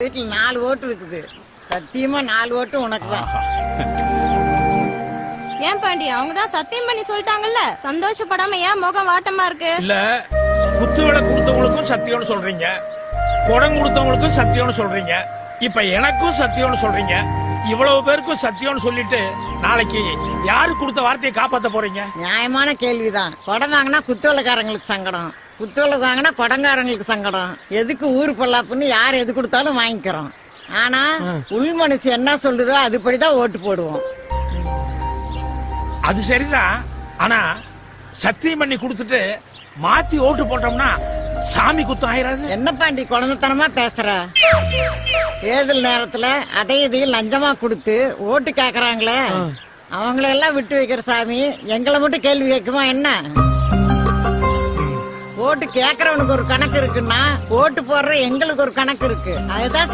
வீட்டுல நாலு ஓட்டு இருக்குது. சத்தியமா நாலு ஓட்டு உனக்கு தான் ஏன் பாண்டி? அவங்க தான் சத்தியம் பண்ணி சொல்லிட்டாங்கல்ல? சந்தோஷப்படாம ஏன் முகம் வாட்டமா இருக்கு? இல்ல குத்து விளக்கு கொடுத்தவங்களுக்கும் சத்தியம்னு சொல்றீங்க. குடம் கொடுத்தவங்களுக்கும் சத்தியம்னு சொல்றீங்க. இப்ப எனக்கும் சத்தியம்னு சொல்றீங்க. இவ்வளவு பேருக்கும் சத்தியம்னு சொல்லிட்டு நாளைக்கு யாரு கொடுத்த வார்த்தையை காப்பாத்த போறீங்க? நியாயமான கேள்விதான். குடம் வாங்கினா குத்தோலக்காரங்களுக்கு சங்கடம். குத்தோலை வாங்கினா குடங்காரங்களுக்கு சங்கடம். எதுக்கு ஊர் பொல்லாப்புன்னு யார் எது கொடுத்தாலும் வாங்கிக்கிறோம். ஆனா உள் மனசு என்ன சொல்லுதோ அதுபடிதான் ஓட்டு போடுவோம். அது சரிதான். ஆனா சத்தியம் பண்ணி கொடுத்துட்டு மாத்தி ஓட்டு போட்டோம்னா சாமி குத்தம் ஆயிராது. என்ன பாண்டி குழந்தைத்தனமா பேசுற? தேர்தல் நேரத்துல அதையும் இதையும் லஞ்சமா கொடுத்து ஓட்டு கேக்குறாங்களே. அவங்களெல்லாம் விட்டு வைக்கிற சாமி எங்களை மட்டும் கேள்வி கேட்குமா என்ன? ஓட்டு கேக்குறவனுக்கு ஒரு கணக்கு இருக்குன்னா ஓட்டு போடுற எங்களுக்கு ஒரு கணக்கு இருக்கு. அதுதான்